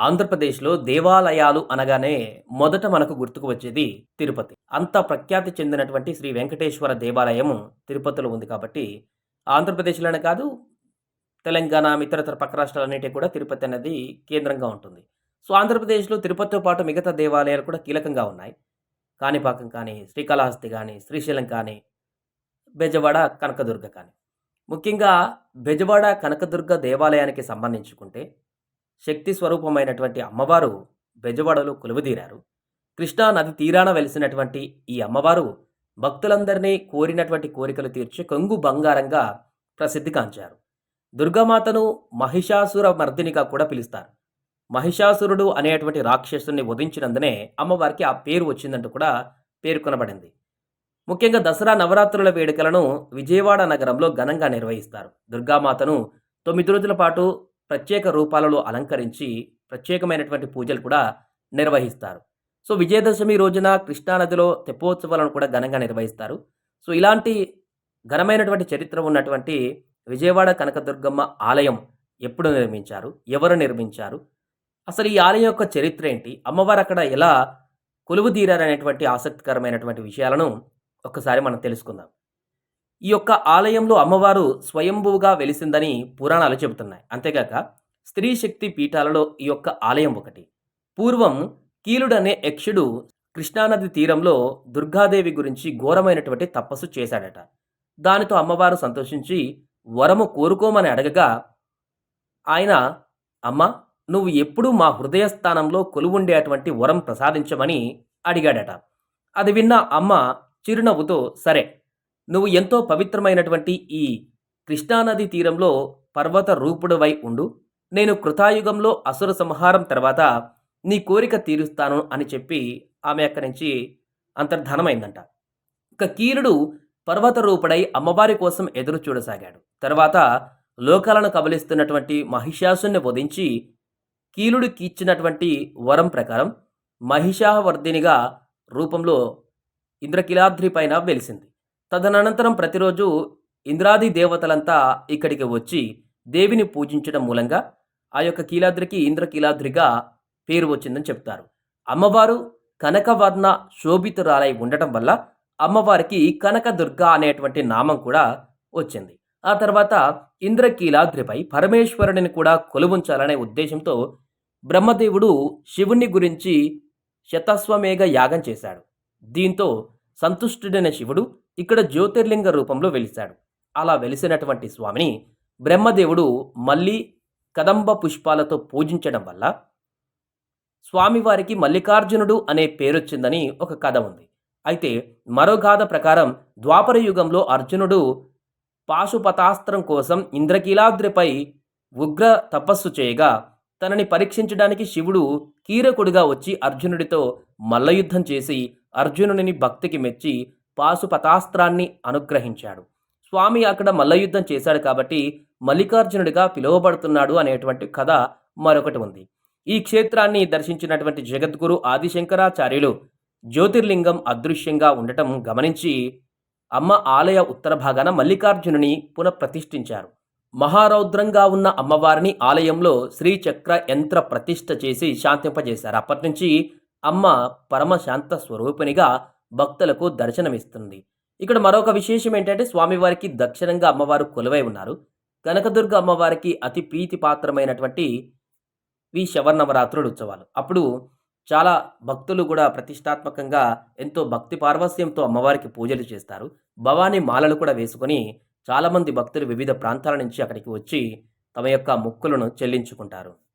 ఆంధ్రప్రదేశ్‌లో దేవాలయాలు అనగానే మొదట మనకు గుర్తుకు వచ్చేది తిరుపతి. అంత ప్రఖ్యాతి చెందినటువంటి శ్రీ వెంకటేశ్వర దేవాలయము తిరుపతిలో ఉంది కాబట్టి, ఆంధ్రప్రదేశ్‌లోనే కాదు, తెలంగాణ, ఇతరతర పక్క రాష్ట్రాలన్నిటికి కూడా తిరుపతి అనేది కేంద్రంగా ఉంటుంది. సో, ఆంధ్రప్రదేశ్‌లో తిరుపతితో పాటు మిగతా దేవాలయాలు కూడా కీలకంగా ఉన్నాయి. కాణిపాకం కానీ, శ్రీకాళహస్తి కానీ శ్రీశైలం కానీ, బెజవాడ, కనకదుర్గ కానీ. ముఖ్యంగా బెజవాడ, కనకదుర్గ దేవాలయానికి సంబంధించుకుంటే, శక్తి స్వరూపమైనటువంటి అమ్మవారు బెజవాడలో కొలువుదీరారు. కృష్ణా నది తీరాన వెలిసినటువంటి ఈ అమ్మవారు భక్తులందరినీ కోరినటువంటి కోరికలు తీర్చి కొంగు బంగారంగా ప్రసిద్ధిగాంచారు. దుర్గామాతను మహిషాసుర మర్దినిగా కూడా పిలుస్తారు. మహిషాసురుడు అనేటువంటి రాక్షసుని వధించినందునే అమ్మవారికి ఆ పేరు వచ్చిందంటూ కూడా పేర్కొనబడింది. ముఖ్యంగా దసరా నవరాత్రుల వేడుకలను విజయవాడ నగరంలో ఘనంగా నిర్వహిస్తారు. దుర్గామాతను తొమ్మిది రోజుల పాటు ప్రత్యేక రూపాలలో అలంకరించి ప్రత్యేకమైనటువంటి పూజలు కూడా నిర్వహిస్తారు. సో, విజయదశమి రోజున కృష్ణానదిలో తెప్పోత్సవాలను కూడా ఘనంగా నిర్వహిస్తారు. సో, ఇలాంటి ఘనమైనటువంటి చరిత్ర ఉన్నటువంటి విజయవాడ కనకదుర్గమ్మ ఆలయం ఎప్పుడు నిర్మించారు? ఎవరు నిర్మించారు? అసలు ఈ ఆలయం యొక్క చరిత్ర ఏంటి? అమ్మవారు అక్కడ ఎలా కొలువుదీరారనేటువంటి ఆసక్తికరమైనటువంటి విషయాలను ఒక్కసారి మనం తెలుసుకుందాం. ఈ యొక్క ఆలయంలో అమ్మవారు స్వయంభువుగా వెలిసిందని పురాణాలు చెబుతున్నాయి. అంతేగాక స్త్రీ శక్తి పీఠాలలో ఈ యొక్క ఆలయం ఒకటి. పూర్వం కీలుడనే యక్షుడు కృష్ణానది తీరంలో దుర్గాదేవి గురించి ఘోరమైనటువంటి తపస్సు చేశాడట. దానితో అమ్మవారు సంతోషించి వరము కోరుకోమని అడగగా, ఆయన అమ్మ నువ్వు ఎప్పుడూ మా హృదయ స్థానంలో కొలువుండేటువంటి వరం ప్రసాదించమని అడిగాడట. అది విన్న అమ్మ చిరునవ్వుతో సరే, నువ్వు ఎంతో పవిత్రమైనటువంటి ఈ కృష్ణానది తీరంలో పర్వత రూపుడువై ఉండు. నేను కృతాయుగంలో అసుర సంహారం తర్వాత నీ కోరిక తీరుస్తాను అని చెప్పి ఆమె అక్కడి నుంచి అంతర్ధానమైందంట. ఇక కీలుడు పర్వత రూపుడై అమ్మవారి కోసం ఎదురు చూడసాగాడు. తర్వాత లోకాలను కబలిస్తున్నటువంటి మహిషాసుని వధించి కీలుడికిచ్చినటువంటి వరం ప్రకారం మహిషావర్ధినిగా రూపంలో ఇంద్రకీలాద్రి పైన వెలిసింది. తదనంతరం ప్రతిరోజు ఇంద్రాది దేవతలంతా ఇక్కడికి వచ్చి దేవిని పూజించడం మూలంగా ఆ యొక్క కీలాద్రికి ఇంద్రకీలాద్రిగా పేరు వచ్చిందని చెప్తారు. అమ్మవారు కనకవర్ణ శోభితురాలై ఉండటం వల్ల అమ్మవారికి కనకదుర్గ అనేటువంటి నామం కూడా వచ్చింది. ఆ తర్వాత ఇంద్రకీలాద్రిపై పరమేశ్వరుడిని కూడా కొలువుంచాలనే ఉద్దేశంతో బ్రహ్మదేవుడు శివుని గురించి శతస్వమేఘ యాగం చేశాడు. దీంతో సంతుష్టుడైన శివుడు ఇక్కడ జ్యోతిర్లింగ రూపంలో వెలిశాడు. అలా వెలిసినటువంటి స్వామిని బ్రహ్మదేవుడు మళ్ళీ కదంబ పుష్పాలతో పూజించడం వల్ల స్వామివారికి మల్లికార్జునుడు అనే పేరొచ్చిందని ఒక కథ ఉంది. అయితే మరో గాథ ప్రకారం ద్వాపర యుగంలో అర్జునుడు పాశుపతాస్త్రం కోసం ఇంద్రకీలాద్రిపై ఉగ్ర తపస్సు చేయగా తనని పరీక్షించడానికి శివుడు కీరకుడిగా వచ్చి అర్జునుడితో మల్లయుద్ధం చేసి అర్జునుడిని భక్తికి మెచ్చి పాశుపతాస్త్రాన్ని అనుగ్రహించాడు. స్వామి అక్కడ మల్లయుద్ధం చేశాడు కాబట్టి మల్లికార్జునుడిగా పిలువబడుతున్నాడు అనేటువంటి కథ మరొకటి ఉంది. ఈ క్షేత్రాన్ని దర్శించినటువంటి జగద్గురు ఆదిశంకరాచార్యులు జ్యోతిర్లింగం అదృశ్యంగా ఉండటం గమనించి అమ్మ ఆలయ ఉత్తర భాగాన మల్లికార్జునుని పునఃప్రతిష్ఠించారు. మహారౌద్రంగా ఉన్న అమ్మవారిని ఆలయంలో శ్రీచక్ర యంత్ర ప్రతిష్ఠ చేసి శాంతింపజేశారు. అప్పటినుంచి అమ్మ పరమశాంత స్వరూపిణిగా భక్తులకు దర్శనమిస్తుంది. ఇక్కడ మరొక విశేషం ఏంటంటే స్వామివారికి దక్షిణంగా అమ్మవారు కొలువై ఉన్నారు. కనకదుర్గ అమ్మవారికి అతి ప్రీతిపాత్రమైనటువంటి ఈ శవర్నవరాత్రుడు ఉత్సవాలు. అప్పుడు చాలా భక్తులు కూడా ప్రతిష్టాత్మకంగా ఎంతో భక్తి పార్వస్యంతో అమ్మవారికి పూజలు చేస్తారు. భవానీ మాలలు కూడా వేసుకొని చాలామంది భక్తులు వివిధ ప్రాంతాల నుంచి అక్కడికి వచ్చి తమ యొక్క మొక్కులను చెల్లించుకుంటారు.